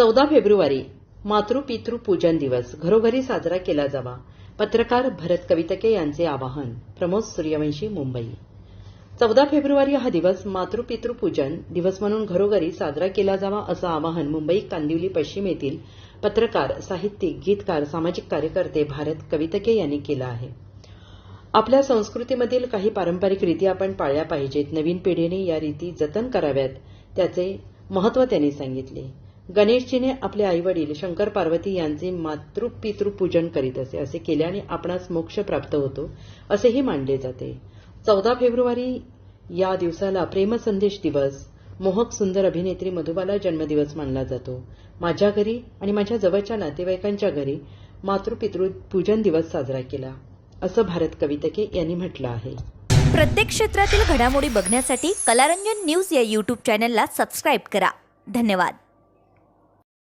चौदा फेब्रुवारी मातृपितृ पूजन दिवस. घरोघरी साजरा केला जावा. पत्रकार भरत कवितके यांचे आवाहन. प्रमोद सूर्यवंशी मुंबई. चौदा फेब्रुवारी हा दिवस मातृपितृ पूजन दिवस म्हणून घरोघरी साजरा केला जावा असं आवाहन मुंबई कांदिवली पश्चिम येथील पत्रकार साहित्यिक गीतकार सामाजिक कार्यकर्ते भारत कवितके यांनी केलं आहे. आपल्या संस्कृतीमधील काही पारंपरिक रीती आपण पाळल्या पाहिजेत. नवीन पिढीने या रीती जतन कराव्यात त्याचे महत्त्व त्यांनी सांगितले. गणेशजीने आपले आईवडील शंकर पार्वती यांचे मातृपितृ पूजन करीत असे असे केल्याने आपणास मोक्ष प्राप्त होतो असेही मानले जाते. चौदा फेब्रुवारी या दिवसाला प्रेमसंदेश दिवस मोहक सुंदर अभिनेत्री मधुबाला जन्मदिवस मानला जातो. माझ्या घरी आणि माझ्या जवळच्या नातेवाईकांच्या घरी मातृपितृ पूजन दिवस साजरा केला. असं भारत कवितके यांनी म्हटलं आहे. प्रत्येक क्षेत्रातील घडामोडी बघण्यासाठी कलारंजन न्यूज या यूट्यूब चॅनलला सबस्क्राईब करा. धन्यवाद.